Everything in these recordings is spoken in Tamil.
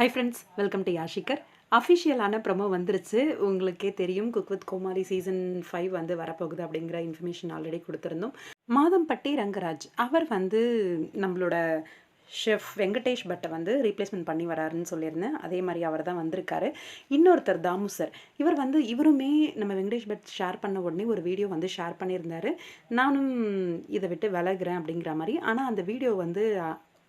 ஹை ஃப்ரெண்ட்ஸ் வெல்கம் டு யாஷிகர் அஃபிஷியலான ப்ரொமோ வந்துருச்சு. உங்களுக்கே தெரியும் cook with Comali season five வந்து வரப்போகுது அப்படிங்கிற இன்ஃபர்மேஷன் ஆல்ரெடி கொடுத்துருந்தோம். மாதம்பட்டி ரங்கராஜ் அவர் வந்து நம்மளோட ஷெஃப் வெங்கடேஷ் பட்டை வந்து ரீப்ளேஸ்மெண்ட் பண்ணி வராருன்னு சொல்லியிருந்தேன். அதே மாதிரி அவர் தான் வந்திருக்காரு. இன்னொருத்தர் தாமு சார் இவர் வந்து இவருமே நம்ம வெங்கடேஷ் பட் ஷேர் பண்ண உடனே ஒரு வீடியோ வந்து ஷேர் பண்ணியிருந்தாரு. நானும் இதை விட்டு விலகிறேன் அப்படிங்கிற மாதிரி. ஆனால் அந்த வீடியோ வந்து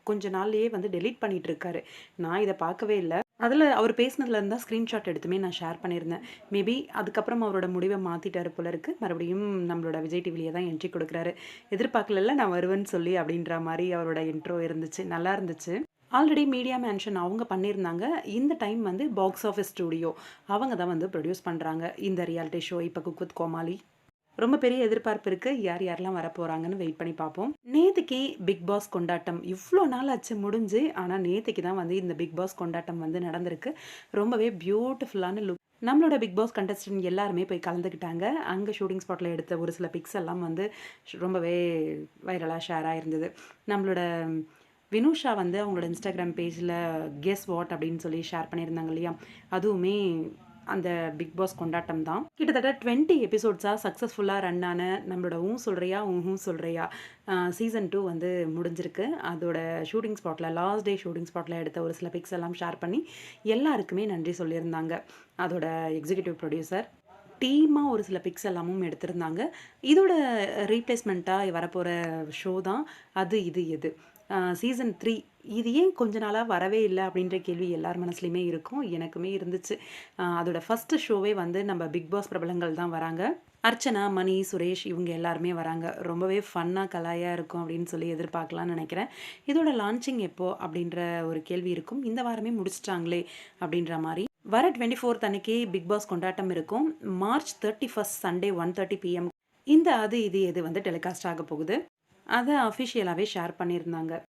கொஞ்ச நாள்லயே வந்து டெலீட் பண்ணிட்டு இருக்காரு நான் இதை பார்க்கவே இல்லை. அதில் அவர் பேசினதுல இருந்தால் ஸ்க்ரீன்ஷாட் எடுத்துமே நான் ஷேர் பண்ணியிருந்தேன். மேபி அதுக்கப்புறம் அவரோட முடிவை மாற்றிட்டாரு போல இருக்கு. மறுபடியும் நம்மளோட விஜய் டிவிலேயே தான் என்ட்ரி கொடுக்குறாரு. எதிர்பார்க்கல நான் வருவேன்னு சொல்லி அப்படின்ற மாதிரி அவரோட இன்ட்ரோ இருந்துச்சு. நல்லா இருந்துச்சு. ஆல்ரெடி மீடியா மேன்ஷன் அவங்க பண்ணியிருந்தாங்க. இந்த டைம் வந்து பாக்ஸ் ஆஃபீஸ் ஸ்டூடியோ அவங்க தான் வந்து ப்ரொடியூஸ் பண்ணுறாங்க இந்த ரியாலிட்டி ஷோ இப்போ குக் வித் கோமாளி. ரொம்ப பெரிய எதிர்பார்ப்பு இருக்குது யார் யாரெல்லாம் வரப்போகிறாங்கன்னு வெயிட் பண்ணி பார்ப்போம். நேற்றுக்கு பிக் பாஸ் கொண்டாட்டம் இவ்வளோ நாள் ஆச்சு முடிஞ்சு. ஆனால் நேற்றுக்கு தான் வந்து இந்த பிக் பாஸ் கொண்டாட்டம் வந்து நடந்திருக்கு. ரொம்பவே பியூட்டிஃபுல்லான லுக் நம்மளோட பிக் பாஸ் கண்டஸ்டன்ட் எல்லாருமே போய் கலந்துக்கிட்டாங்க. அங்கே ஷூட்டிங் ஸ்பாட்டில் எடுத்த ஒரு சில பிக்ஸ் எல்லாம் வந்து ரொம்பவே வைரலாக ஷேர் ஆகிருந்தது நம்மளோட வினுஷா வந்து அவங்களோட இன்ஸ்டாகிராம் பேஜில் கெஸ் வாட் அப்படின்னு சொல்லி ஷேர் பண்ணியிருந்தாங்க இல்லையா? அதுவுமே அந்த பிக் பாஸ் கொண்டாட்டம் தான் கிட்டத்தட்ட டுவெண்ட்டி எபிசோட்ஸாக சக்ஸஸ்ஃபுல்லாக ரன் ஆன நம்மளோட ஊ சொல்கிறியா ஊ சொல்கிறியா சீசன் டூ வந்து முடிஞ்சிருக்கு. அதோட ஷூட்டிங் ஸ்பாட்டில் லாஸ்ட் டே ஷூட்டிங் ஸ்பாட்டில் எடுத்த ஒரு சில பிக்ஸ் எல்லாம் ஷேர் பண்ணி எல்லாருக்குமே நன்றி சொல்லியிருந்தாங்க. அதோட எக்ஸிக்யூட்டிவ் ப்ரொடியூசர் டீமாக ஒரு சில பிக்ஸ் எல்லாமும் எடுத்திருந்தாங்க. இதோட ரீப்ளேஸ்மெண்ட்டாக வரப்போகிற ஷோ தான் அது இது எது. சீசன் த்ரீ இது ஏன் கொஞ்ச நாளாக வரவே இல்லை அப்படின்ற கேள்வி எல்லார் மனசுலையுமே இருக்கும். எனக்குமே இருந்துச்சு. அதோட ஃபஸ்ட்டு ஷோவே வந்து நம்ம பிக் பாஸ் பிரபலங்கள் தான் வராங்க. அர்ச்சனா மணி சுரேஷ் இவங்க எல்லாருமே வராங்க. ரொம்பவே ஃபன்னாக கலாயாக இருக்கும் அப்படின்னு சொல்லி எதிர்பார்க்கலாம்னு நினைக்கிறேன். இதோட லான்ச்சிங் எப்போ அப்படின்ற ஒரு கேள்வி இருக்கும். இந்த வாரமே முடிச்சிட்டாங்களே அப்படின்ற மாதிரி வர டுவெண்ட்டி ஃபோர்த் அன்னைக்கு பிக் பாஸ் கொண்டாட்டம் இருக்கும். March thirty first Sunday one thirty PM இந்த அது இது எது வந்து டெலிகாஸ்ட் ஆக போகுது. அதை அஃபிஷியலாகவே ஷேர் பண்ணியிருந்தாங்க.